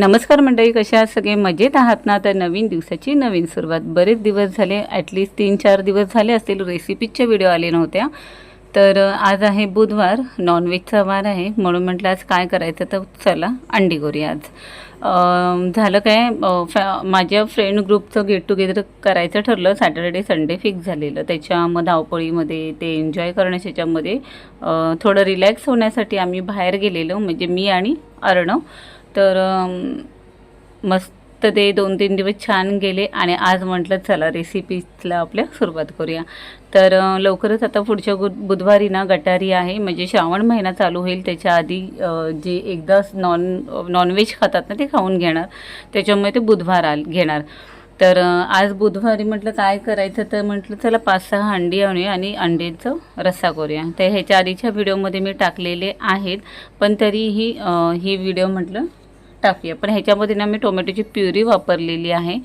नमस्कार मंडळी कशा सगळे मजेत आहात ना? तर नवीन दिवसाची नवीन सुरुवात. बरेच दिवस झाले ॲटलिस्ट तीन चार दिवस झाले असतील रेसिपीजच्या व्हिडिओ आले नव्हत्या. तर आज आहे बुधवार नॉनव्हेजचा वार आहे. म्हणून म्हटलं आज काय करायचं? तर चला अंडी करूया आज. झालं काय? फॅ माझ्या फ्रेंड ग्रुपचं गेट टुगेदर करायचं ठरलं. सॅटर्डे संडे फिक्स झालेलं. त्याच्या मग धावपळीमध्ये ते एन्जॉय करण्याच्या ह्याच्यामध्ये थोडं रिलॅक्स होण्यासाठी आम्ही बाहेर गेलेलो. म्हणजे मी आणि अर्णव तर मस्त ते दोन तीन दिवस छान गेले आणि आज म्हटलं चला रेसिपीला आपल्या सुरुवात करूया. तर लवकरच आता पुढच्या गु बुधवारी ना गटारी आहे. म्हणजे श्रावण महिना चालू होईल. त्याच्या आधी जे एकदा नॉन नॉनव्हेज खातात ना ते खाऊन घेणार. त्याच्यामुळे ते बुधवार आल घेणार. तर आज बुधवारी म्हटलं काय करायचं तर म्हटलं चला पाच सहा अंडी आणूया आणि अंड्याचं रस्सा करूया. तर ह्याच्या आधीच्या व्हिडिओमध्ये मी टाकलेले आहेत. पण तरीही ही व्हिडिओ म्हटलं टाकूया. पण ह्याच्यामध्ये ना मी टोमॅटोची प्युरी वापरलेली आहे.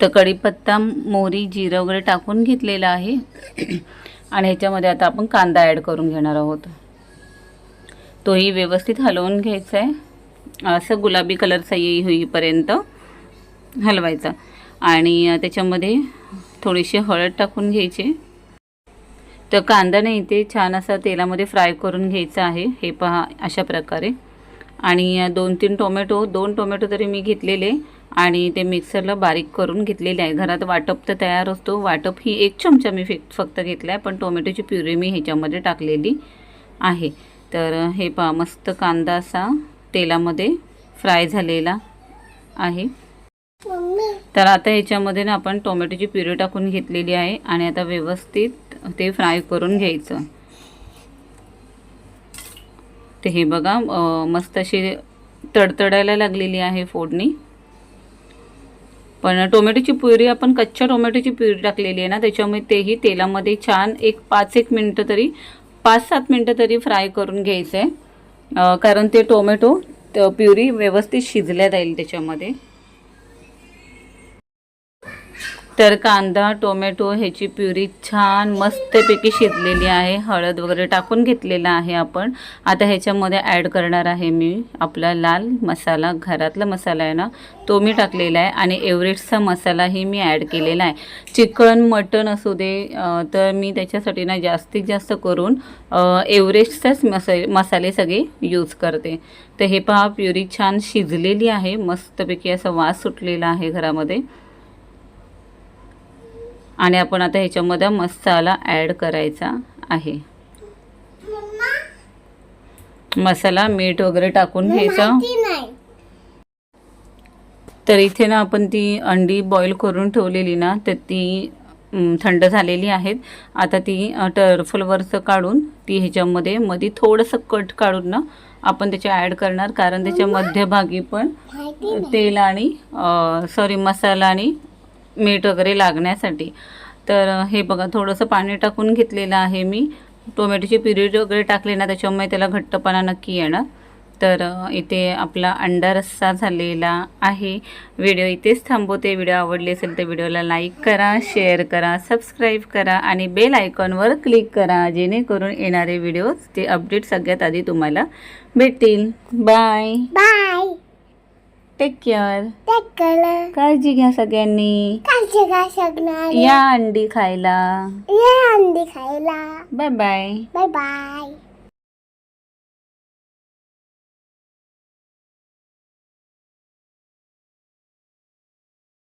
तर कढीपत्ता मोहरी जिरं वगैरे टाकून घेतलेलं आहे. आणि ह्याच्यामध्ये आता आपण कांदा ॲड करून घेणार आहोत. तोही व्यवस्थित हलवून घ्यायचा आहे. असं गुलाबी कलरचा येई होईपर्यंत हलवायचा. आणि त्याच्यामध्ये थोडीशी हळद टाकून घ्यायची. तर कांदा नाही ते छान असा तेलामध्ये फ्राय करून घ्यायचा आहे. हे पहा अशा प्रकारे. आणि दोन तीन टोमॅटो दोन टोमॅटो तरी मी घेतलेले आणि ते मिक्सरला बारीक करून घेतलेले आहे. घरात वाटप तर तयार असतो. वाटप ही एक चमचा मी फिक फक्त घेतला आहे पण टोमॅटोची प्युरी मी ह्याच्यामध्ये टाकलेली आहे. तर हे पहा मस्त कांदा असा तेलामध्ये फ्राय झालेला आहे. तर आता ह्याच्यामध्ये ना आपण टोमॅटोची प्युरी टाकून घेतलेली आहे आणि आता व्यवस्थित ते फ्राय करून घ्यायचं. ते हे बघा मस्त अशी तडतडायला लागलेली आहे फोडणी. पण टोमॅटोची प्युरी आपण कच्च्या टोमॅटोची प्युरी टाकलेली आहे ना त्याच्यामुळे तेही तेलामध्ये छान एक पाच एक मिनटं तरी पाच सात मिनटं तरी फ्राय करून घ्यायचं आहे कारण ते टोमॅटो प्युरी व्यवस्थित शिजल्या जाईल त्याच्यामध्ये. तर कांदा टोमॅटो ह्याची प्युरी छान मस्तपैकी शिजलेली आहे. हळद वगैरे टाकून घेतलेला आहे आपण. आता ह्याच्यामध्ये ॲड करणार आहे मी आपला लाल मसाला. घरातला मसाला आहे ना तो मी टाकलेला आहे आणि एव्हरेस्टचा मसालाही मी ॲड केलेला आहे. चिकन मटन असू दे तर मी त्याच्यासाठी ना जास्तीत जास्त करून एव्हरेस्टचाच मसाले सगळे यूज करते. तर हे पहा प्युरी छान शिजलेली आहे. मस्तपैकी असा वास सुटलेला आहे घरामध्ये. आणि आपण आता ह्याच्यामध्ये मसाला ॲड करायचा आहे. मसाला मीठ वगैरे टाकून घ्यायचा. तर इथे ना आपण ती अंडी बॉईल करून ठेवलेली ना तर ती थंड झालेली आहेत. आता ती टर्फलवरचं काढून ती ह्याच्यामध्ये मध्ये थोडंसं कट काढून ना आपण त्याच्या ॲड करणार. कारण त्याच्या मध्यभागी पण तेल आणि सॉरी मसाला आणि मीठ वगैरे लागण्यासाठी. तर हे बघा थोडंसं पाणी टाकून घेतलेलं आहे मी. टोमॅटोची प्युरी वगैरे टाकले ना त्याच्यामुळे त्याला घट्टपणा नक्की येणार. तर इथे आपला अंडा रस्सा झालेला आहे. व्हिडिओ इथेच थांबवते. व्हिडिओ आवडली असेल तर व्हिडिओला लाईक करा शेअर करा सबस्क्राईब करा आणि बेल आयकॉनवर क्लिक करा जेणेकरून येणारे व्हिडिओज ते अपडेट सगळ्यात आधी तुम्हाला भेटतील. बाय. बाय. टेक केअर टेकल काळजी घ्या सगळ्यांनी. कालचे का शकणार या अंडी खायला. ये अंडी खायला. Bye bye bye bye